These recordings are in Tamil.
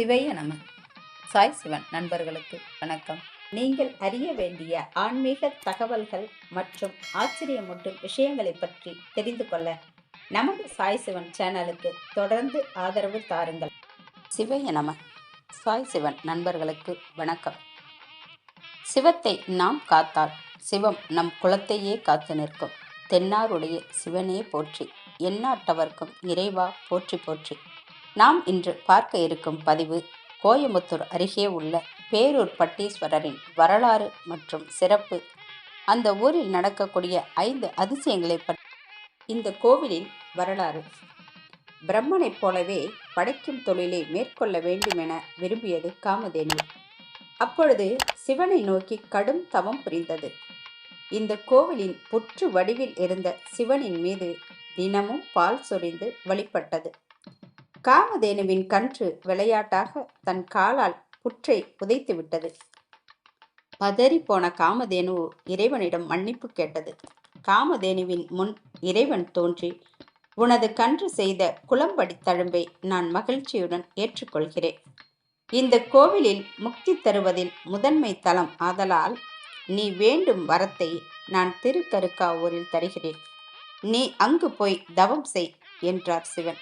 சிவைய நம. சாய் சிவன் நண்பர்களுக்கு வணக்கம். நீங்கள் அறிய வேண்டிய ஆன்மீக தகவல்கள் மற்றும் ஆச்சரியமூட்டும் விஷயங்களை பற்றி தெரிந்து கொள்ள நமது சாய் சிவன் சேனலுக்கு தொடர்ந்து ஆதரவு தாருங்கள். சிவைய நம. சாய் சிவன் நண்பர்களுக்கு வணக்கம். சிவத்தை நாம் காத்தால் சிவம் நம் குலத்தையே காத்து நிற்கும். தென்னாருடைய சிவனே போற்றி எந்நாட்டவர்க்கும் இறைவா போற்றி போற்றி. நாம் இன்று பார்க்க இருக்கும் பதிவு கோயம்புத்தூர் அருகே உள்ள பேரூர் பட்டீஸ்வரரின் வரலாறு மற்றும் சிறப்பு. அந்த ஊரில் நடக்கக்கூடிய ஐந்து அதிசயங்களை பற்றி இந்த கோவிலின் வரலாறு. பிரம்மனைப் போலவே படைக்கும் தொழிலை மேற்கொள்ள வேண்டுமென விரும்பியது காமதேனு. அப்பொழுது சிவனை நோக்கி கடும் தவம் புரிந்தது. இந்த கோவிலின் புற்று வடிவில் இருந்த சிவனின் மீது தினமும் பால் சொரிந்து வழிபட்டது. காமதேனுவின் கன்று விளையாட்டாக தன் காலால் புற்றை புதைத்து விட்டது. பதறிப்போன காமதேனு இறைவனிடம் மன்னிப்பு கேட்டது. காமதேனுவின் முன் இறைவன் தோன்றி உனது கன்று செய்த குளம்படி தழும்பை நான் மகிழ்ச்சியுடன் ஏற்றுக்கொள்கிறேன். இந்த கோவிலில் முக்தி தருவதில் முதன்மை தலம் ஆதலால் நீ வேண்டும் வரத்தை நான் திருக்கருக்காவூரில் தருகிறேன். நீ அங்கு போய் தவம் செய் என்றார் சிவன்.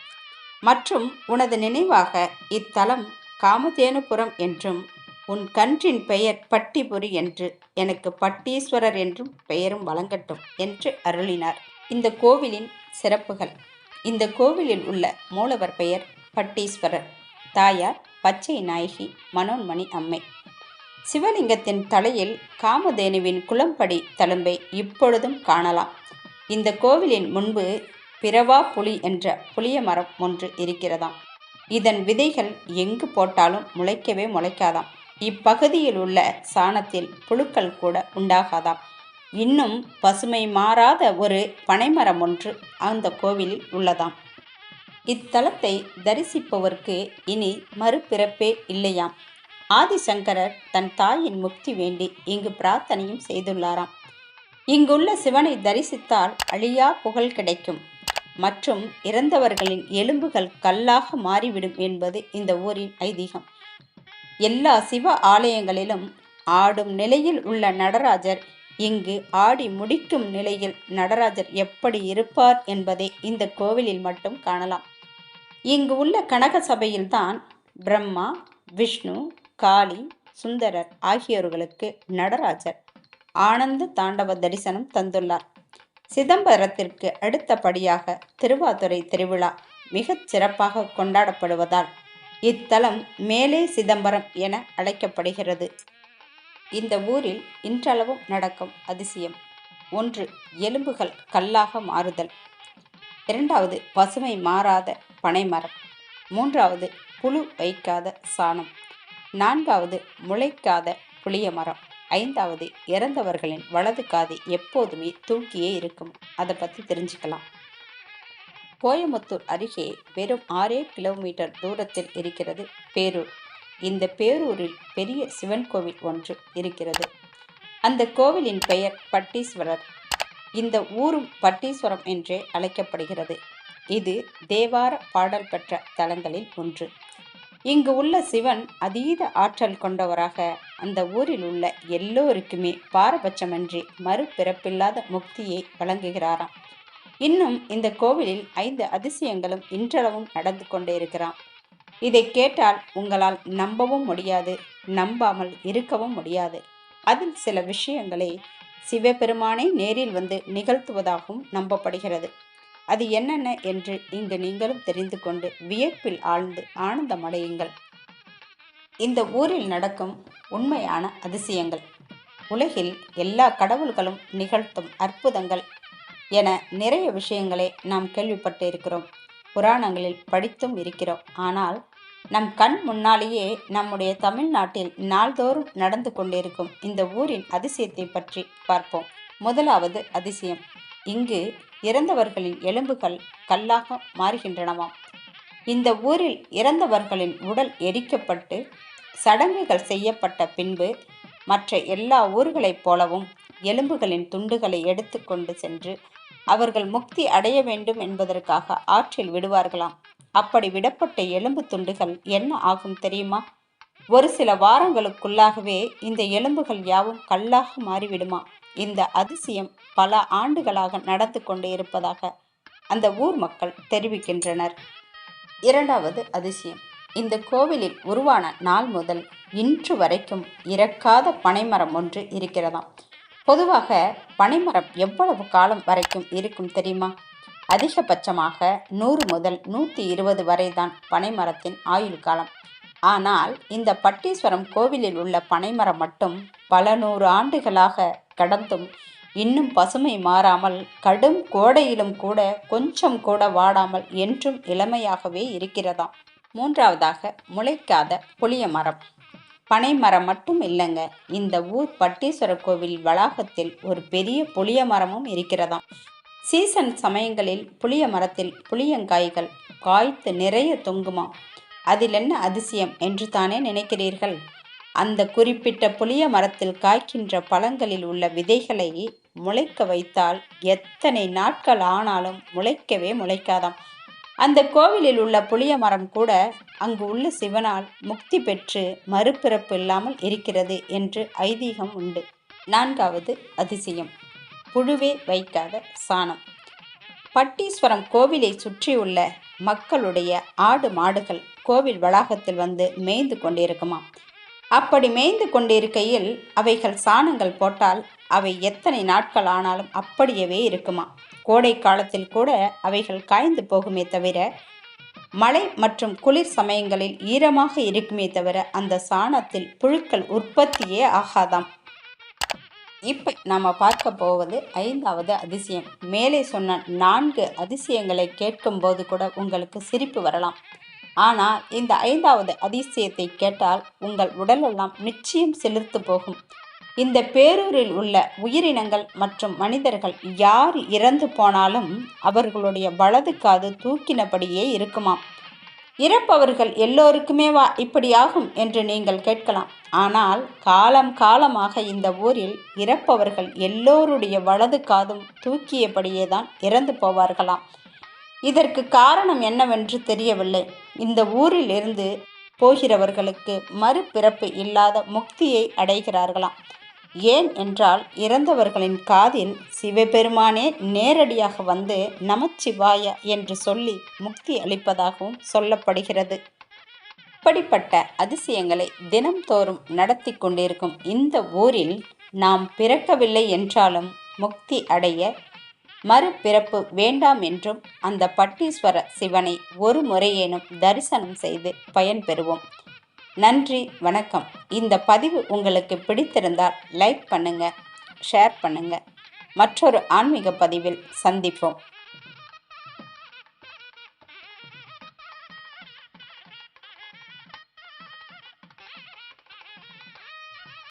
மற்றும் உனது நினைவாக இத்தலம் காமதேனுபுரம் என்றும் உன் கன்றின் பெயர் பட்டிபுரி என்று எனக்கு பட்டீஸ்வரர் என்றும் பெயரும் வழங்கட்டும் என்று அருளினார். இந்த கோவிலின் சிறப்புகள். இந்த கோவிலில் உள்ள மூலவர் பெயர் பட்டீஸ்வரர் தாயார் பச்சை நாயகி மனோன்மணி அம்மை. சிவலிங்கத்தின் தலையில் காமதேனுவின் குளம்படி தழும்பை இப்பொழுதும் காணலாம். இந்த கோவிலின் முன்பு பிறவா புலி என்ற புளிய மரம் ஒன்று இருக்கிறதாம். இதன் விதைகள் எங்கு போட்டாலும் முளைக்கவே முளைக்காதாம். இப்பகுதியில் உள்ள சாணத்தில் புழுக்கள் கூட உண்டாகாதாம். இன்னும் பசுமை மாறாத ஒரு பனைமரம் ஒன்று அந்த கோவிலில் உள்ளதாம். இத்தலத்தை தரிசிப்பவர்க்கு இனி மறுபிறப்பே இல்லையாம். ஆதிசங்கரர் தன் தாயின் முக்தி வேண்டி இங்கு பிரார்த்தனையும் செய்துள்ளாராம். இங்குள்ள சிவனை தரிசித்தால் அழியா புகழ் கிடைக்கும். மற்றும் இறந்தவர்களின் எலும்புகள் கல்லாக மாறிவிடும் என்பது இந்த ஊரின் ஐதீகம். எல்லா சிவ ஆலயங்களிலும் ஆடும் நிலையில் உள்ள நடராஜர் இங்கு ஆடி முடிக்கும் நிலையில் நடராஜர் எப்படி இருப்பார் என்பதை இந்த கோவிலில் மட்டும் காணலாம். இங்கு உள்ள கனக சபையில்தான் பிரம்மா விஷ்ணு காளி சுந்தரர் ஆகியோர்களுக்கு நடராஜர் ஆனந்த தாண்டவ தரிசனம் தந்துள்ளார். சிதம்பரத்திற்கு அடுத்தபடியாக திருவாதுரை திருவிழா மிகச் சிறப்பாக கொண்டாடப்படுவதால் இத்தலம் மேலே சிதம்பரம் என அழைக்கப்படுகிறது. இந்த ஊரில் இன்றளவும் நடக்கும் அதிசயம். ஒன்று எலும்புகள் கல்லாக மாறுதல். இரண்டாவது பசுமை மாறாத பனைமரம். மூன்றாவது புழு வைக்காத சாணம். நான்காவது முளைக்காத புளிய மரம். ஐந்தாவது இறந்தவர்களின் வலது காது எப்போதுமே தூக்கியே இருக்கும். அதை பற்றி தெரிஞ்சுக்கலாம். கோயமுத்தூர் அருகே வெறும் ஆறே கிலோமீட்டர் தூரத்தில் இருக்கிறது பேரூர். இந்த பேரூரில் பெரிய சிவன் கோவில் ஒன்று இருக்கிறது. அந்த கோவிலின் பெயர் பட்டீஸ்வரர். இந்த ஊரும் பட்டீஸ்வரம் என்றே அழைக்கப்படுகிறது. இது தேவார பாடல் பெற்ற தலங்களில் ஒன்று. இங்கு உள்ள சிவன் அதீத ஆற்றல் கொண்டவராக அந்த ஊரில் உள்ள எல்லோருக்குமே பாரபட்சமன்றி மறுபிறப்பில்லாத முக்தியை வழங்குகிறாராம். இன்னும் இந்த கோவிலில் ஐந்து அதிசயங்களும் இன்றளவும் நடந்து கொண்டே இருக்கிறான் இதை கேட்டால் உங்களால் நம்பவும் முடியாது நம்பாமல் இருக்கவும் முடியாது. அதில் சில விஷயங்களை சிவபெருமானை நேரில் வந்து நிகழ்த்துவதாகவும் நம்பப்படுகிறது. அது என்னென்ன என்று இங்கு நீங்களும் தெரிந்து கொண்டு வியப்பில் ஆழ்ந்து ஆனந்தமடையுங்கள். இந்த ஊரில் நடக்கும் உண்மையான அதிசயங்கள். உலகில் எல்லா கடவுள்களும் நிகழ்த்தும் அற்புதங்கள் என நிறைய விஷயங்களை நாம் கேள்விப்பட்டு இருக்கிறோம் புராணங்களில் படித்தும் இருக்கிறோம். ஆனால் நம் கண் முன்னாலேயே நம்முடைய தமிழ்நாட்டில் நாள்தோறும் நடந்து கொண்டிருக்கும் இந்த ஊரின் அதிசயத்தை பற்றி பார்ப்போம். முதலாவது அதிசயம். இங்கு இறந்தவர்களின் எலும்புகள் கல்லாக மாறுகின்றனவாம். இந்த ஊரில் இறந்தவர்களின் உடல் எரிக்கப்பட்டு சடங்குகள் செய்யப்பட்ட பின்பு மற்ற எல்லா ஊர்களைப் போலவும் எலும்புகளின் துண்டுகளை எடுத்துக்கொண்டு சென்று அவர்கள் முக்தி அடைய வேண்டும் என்பதற்காக ஆற்றில் விடுவார்களாம். அப்படி விடப்பட்ட எலும்பு துண்டுகள் என்ன ஆகும் தெரியுமா? ஒரு சில வாரங்களுக்குள்ளாகவே இந்த எலும்புகள் யாவும் கல்லாக மாறிவிடுமா? இந்த அதிசயம் பல ஆண்டுகளாக நடந்து கொண்டு இருப்பதாக அந்த ஊர் மக்கள் தெரிவிக்கின்றனர். இரண்டாவது அதிசயம். இந்த கோவிலில் உருவான நாள் முதல் இன்று வரைக்கும் இறக்காத பனைமரம் ஒன்று இருக்கிறதாம். பொதுவாக பனைமரம் எவ்வளவு காலம் வரைக்கும் இருக்கும் தெரியுமா? அதிகபட்சமாக நூறு முதல் நூற்றி இருபது வரை தான் பனைமரத்தின் ஆயுள் காலம். ஆனால் இந்த பட்டீஸ்வரம் கோவிலில் உள்ள பனைமரம் மட்டும் பல நூறு ஆண்டுகளாக கடந்தும் இன்னும் பசுமை மாறாமல் கடும் கோடையிலும் கூட கொஞ்சம் கூட வாடாமல் என்றும் இளமையாகவே இருக்கிறதாம். மூன்றாவதாக முளைக்காத புளிய மரம். பனை மரம் மட்டும் இல்லைங்க இந்த ஊர் பட்டீஸ்வர கோவில் வளாகத்தில் ஒரு பெரிய புளிய மரமும் இருக்கிறதாம். சீசன் சமயங்களில் புளிய மரத்தில் புளியங்காய்கள் காய்த்து நிறைய தொங்குமா அதில் என்ன அதிசயம் என்று தானே நினைக்கிறீர்கள்? அந்த குறிப்பிட்ட புளிய மரத்தில் காய்க்கின்ற பழங்களில் உள்ள விதைகளை முளைக்க வைத்தால் எத்தனை நாட்கள் ஆனாலும் முளைக்கவே முளைக்காதாம். அந்த கோவிலில் உள்ள புளிய மரம் கூட அங்கு உள்ள சிவனால் முக்தி பெற்று மறுபிறப்பு இல்லாமல் இருக்கிறது என்று ஐதீகம் உண்டு. நான்காவது அதிசயம். புழுவே வைக்காத சாணம். பட்டீஸ்வரம் கோவிலை சுற்றியுள்ள மக்களுடைய ஆடு மாடுகள் கோவில் வளாகத்தில் வந்து மேய்ந்து கொண்டிருக்குமாம். அப்படி மேய்ந்து கொண்டிருக்கையில் அவைகள் சாணங்கள் போட்டால் அவை எத்தனை நாட்கள் ஆனாலும் அப்படியவே இருக்குமா? கோடை காலத்தில் கூட அவைகள் காய்ந்து போகுமே தவிர மழை மற்றும் குளிர் சமயங்களில் ஈரமாக இருக்குமே தவிர அந்த சாணத்தில் புழுக்கள் உற்பத்தியே ஆகாதாம். இப்போ நாம் பார்க்க போவது ஐந்தாவது அதிசயம். மேலே சொன்ன நான்கு அதிசயங்களை கேட்கும்போது கூட உங்களுக்கு சிரிப்பு வரலாம். ஆனால் இந்த ஐந்தாவது அதிசயத்தை கேட்டால் உங்கள் உடலெல்லாம் நிச்சயம் செலுத்து போகும். இந்த பேரூரில் உள்ள உயிரினங்கள் மற்றும் மனிதர்கள் யார் இறந்து போனாலும் அவர்களுடைய வலது காது தூக்கினபடியே இருக்குமாம். இறப்பவர்கள் எல்லோருக்குமே வா இப்படியாகும் என்று நீங்கள் கேட்கலாம். ஆனால் காலம் காலமாக இந்த ஊரில் இறப்பவர்கள் எல்லோருடைய வலது காதும் தூக்கியபடியே தான் இறந்து போவார்களாம். இதற்கு காரணம் என்னவென்று தெரியவில்லை. இந்த ஊரில் இருந்து போகிறவர்களுக்கு மறுபிறப்பு இல்லாத முக்தியை அடைகிறார்களாம். ஏன் என்றால் இறந்தவர்களின் காதில் சிவபெருமானே நேரடியாக வந்து நமச்சிவாய என்று சொல்லி முக்தி அளிப்பதாகவும் சொல்லப்படுகிறது. இப்படிப்பட்ட அதிசயங்களை தினம்தோறும் நடத்தி கொண்டிருக்கும் இந்த ஊரில் நாம் பிறக்கவில்லை என்றாலும் முக்தி அடைய மறுபிறப்பு வேண்டாம் என்றும் அந்த பட்டீஸ்வர சிவனை ஒரு முறையேனும் தரிசனம் செய்து பயன்பெறுவோம் நன்றி வணக்கம். இந்த பதிவு உங்களுக்கு பிடித்திருந்தால் லைக் பண்ணுங்க ஷேர் பண்ணுங்க. மற்றொரு ஆன்மீக பதிவில் சந்திப்போம்.